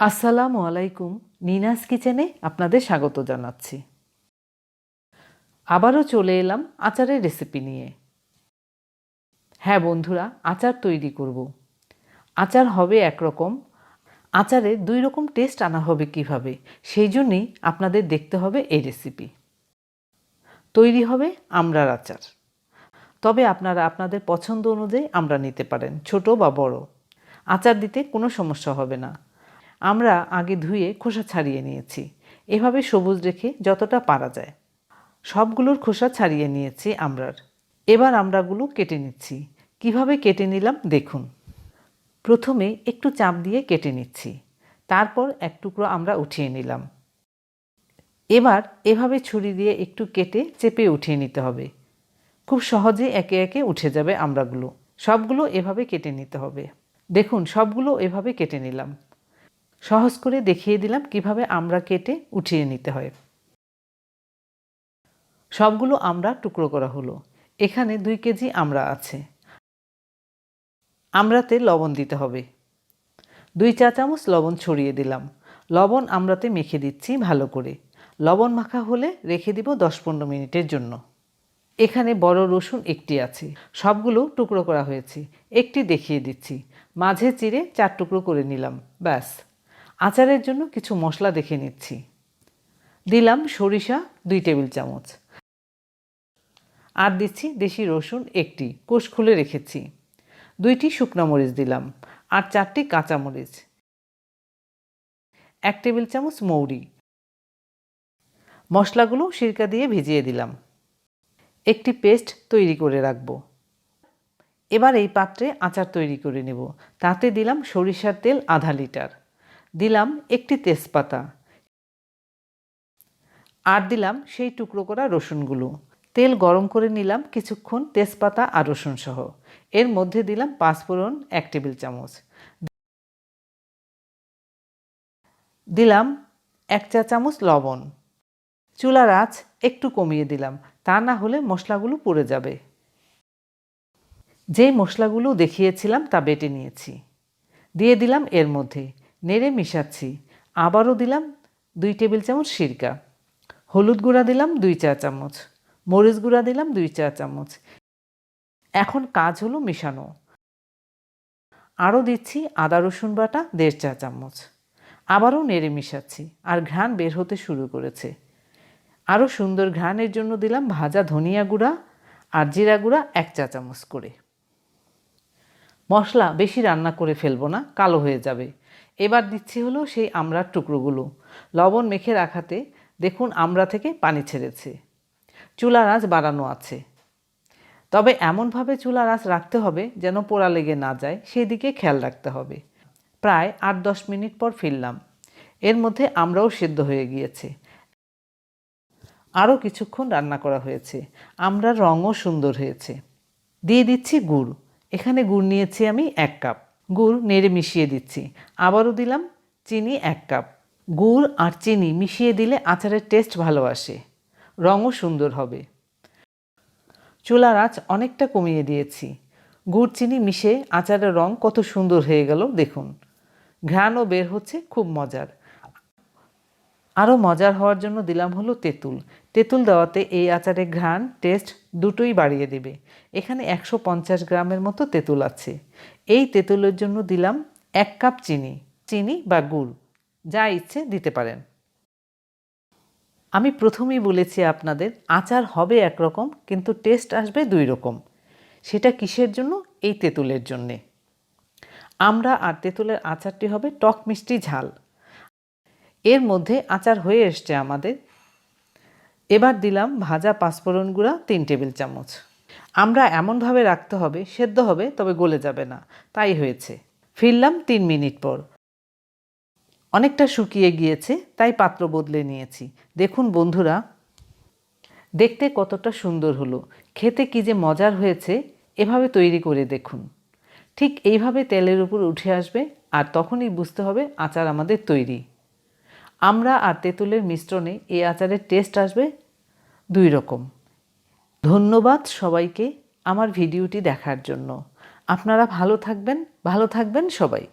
আসসালামু আলাইকুম, নিনাস কিচেনে আপনাদের স্বাগত জানাচ্ছি। আবারও চলে এলাম আচারের রেসিপি নিয়ে। হ্যাঁ বন্ধুরা, আচার তৈরি করব। আচার হবে একরকম, আচারে দুই রকম টেস্ট আনা হবে কীভাবে, সেই জন্যেই আপনাদের দেখতে হবে এই রেসিপি তৈরি হবে আমরার আচার। তবে আপনারা আপনাদের পছন্দ অনুযায়ী আমরা নিতে পারেন, ছোট বা বড়। আচার দিতে কোনো সমস্যা হবে না। আমরা আগে ধুয়ে খোসা ছাড়িয়ে নিয়েছি। এভাবে সবুজ রেখে যতটা পারা যায়। সবগুলোর খোসা ছাড়িয়ে নিয়েছি আমরার। এবার আমরাগুলো কেটে নিচ্ছি। কীভাবে কেটে নিলাম দেখুন। প্রথমে একটু চাপ দিয়ে কেটে নিচ্ছি। তারপর এক টুকরো আমরা উঠিয়ে নিলাম। এবার এভাবে ছুরি দিয়ে একটু কেটে চেপে উঠিয়ে নিতে হবে। খুব সহজে একে একে উঠে যাবে আমরাগুলো। সবগুলো এভাবে কেটে নিতে হবে। দেখুন, সবগুলো এভাবে কেটে নিলাম। সহজ করে দেখিয়ে দিলাম কীভাবে আমরা কেটে উঠিয়ে নিতে হয়। সবগুলো আমরা টুকরো করা হলো। এখানে দুই কেজি আমরা আছে। আমরাতে লবণ দিতে হবে। দুই চা চামচ লবণ ছড়িয়ে দিলাম। লবণ আমরাতে মেখে দিচ্ছি ভালো করে। লবণ মাখা হলে রেখে দিব দশ পনেরো মিনিটের জন্য। এখানে বড় রসুন একটি আছে। সবগুলো টুকরো করা হয়েছে। একটি দেখিয়ে দিচ্ছি। মাঝে চিরে চার টুকরো করে নিলাম। ব্যাস। আচারের জন্য কিছু মশলা দেখে নিচ্ছি। দিলাম সরিষা দুই টেবিল চামচ। আর দিচ্ছি দেশি রসুন একটি, কোষ খুলে রেখেছি। দুইটি শুকনো মরিচ দিলাম আর চারটি কাঁচা মরিচ। এক টেবিল চামচ মৌরি। মশলাগুলো সিরকা দিয়ে ভিজিয়ে দিলাম। একটি পেস্ট তৈরি করে রাখব। এবার এই পাত্রে আচার তৈরি করে নেব। তাতে দিলাম সরিষার তেল আধা লিটার। দিলাম একটি তেজপাতা। আর দিলাম সেই টুকরো করা রসুনগুলো। তেল গরম করে নিলাম কিছুক্ষণ তেজপাতা আর রসুন সহ এর মধ্যে দিলাম পাঁচফোড়ন এক টেবিল চামচ। দিলাম এক চা চামচ লবণ। চুলার আঁচ একটু কমিয়ে দিলাম, তা না হলে মশলাগুলো পুড়ে যাবে। যেই মশলাগুলো দেখিয়েছিলাম তা বেটে নিয়েছি। দিয়ে দিলাম এর মধ্যে নেড়ে মিশাচ্ছি। আবারও দিলাম দুই টেবিল চামচ সিরকা। হলুদ গুঁড়া দিলাম দুই চা চামচ। মরিচ গুঁড়া দিলাম দুই চা চামচ। এখন কাজ হলো মেশানো। আরও দিচ্ছি আদা, রসুন বাটা, দেড় চা চামচ। আবারও নেড়ে মিশাচ্ছি আর ঘ্রাণ বের হতে শুরু করেছে। আরও সুন্দর ঘ্রাণের জন্য দিলাম ভাজা ধনিয়া গুঁড়া আর জিরা গুঁড়া এক চা চামচ করে। মশলা বেশি রান্না করে ফেলব না, কালো হয়ে যাবে। এবার দিচ্ছি হলো সেই আমড়ার টুকরোগুলো। লবণ মেখে রাখাতে দেখুন আমড়া থেকে পানি ছেড়েছে। চুলার আঁচ বাড়ানো আছে। তবে এমনভাবে চুলার আঁচ রাখতে হবে যেন পোড়া লেগে না যায়, সেদিকে খেয়াল রাখতে হবে। প্রায় আট দশ মিনিট পর ফিরলাম। এর মধ্যে আমরাও সেদ্ধ হয়ে গিয়েছে। আরও কিছুক্ষণ রান্না করা হয়েছে। আমরার রঙও সুন্দর হয়েছে। দিয়ে দিচ্ছি গুড়। এখানে গুড় নিয়েছি আমি এক কাপ। গুড় নেড়ে মিশিয়ে দিচ্ছি। আবারও দিলাম চিনি এক কাপ। গুড় আর চিনি মিশিয়ে দিলে আচারের টেস্ট ভালো আসে। রঙও সুন্দর হবে। চুলার আঁচ অনেকটা কমিয়ে দিয়েছি। গুড় চিনি মিশে আচারের রং কত সুন্দর হয়ে গেল দেখুন। ঘ্রাণও বের হচ্ছে, খুব মজার। আরও মজার হওয়ার জন্য দিলাম হলো তেঁতুল। তেঁতুল দেওয়াতে এই আচারের ঘ্রাণ টেস্ট দুটোই বাড়িয়ে দেবে। এখানে একশো পঞ্চাশ গ্রামের মতো তেঁতুল আছে। এই তেঁতুলের জন্য দিলাম এক কাপ চিনি চিনি বা গুড়। যা ইচ্ছে দিতে পারেন। আমি প্রথমেই বলেছি আপনাদের, আচার হবে একরকম, কিন্তু টেস্ট আসবে দুই রকম। সেটা কিসের জন্য? এই তেঁতুলের জন্যে। আমরা আর তেঁতুলের আচারটি হবে টক মিষ্টি ঝাল। এর মধ্যে আচার হয়ে এসছে আমাদের। এবার দিলাম ভাজা পাঁচফোড়ন গুঁড়া, তিন টেবিল চামচ। আমরা এমনভাবে রাখতে হবে, সেদ্ধ হবে, তবে গলে যাবে না। তাই হয়েছে। ফিরলাম তিন মিনিট পর। অনেকটা শুকিয়ে গিয়েছে, তাই পাত্র বদলে নিয়েছি। দেখুন বন্ধুরা, দেখতে কতটা সুন্দর হলো। খেতে কি যে মজার হয়েছে, এভাবে তৈরি করে দেখুন। ঠিক এইভাবে তেলের উপর উঠে আসবে, আর তখনই বুঝতে হবে আচার আমাদের তৈরি। আমরা আর তেঁতুলের মিশ্রণে এ আচারের টেস্ট আসবে দুই রকম। ধন্যবাদ সবাইকে আমার ভিডিওটি দেখার জন্য। আপনারা ভালো থাকবেন ভালো থাকবেন সবাই।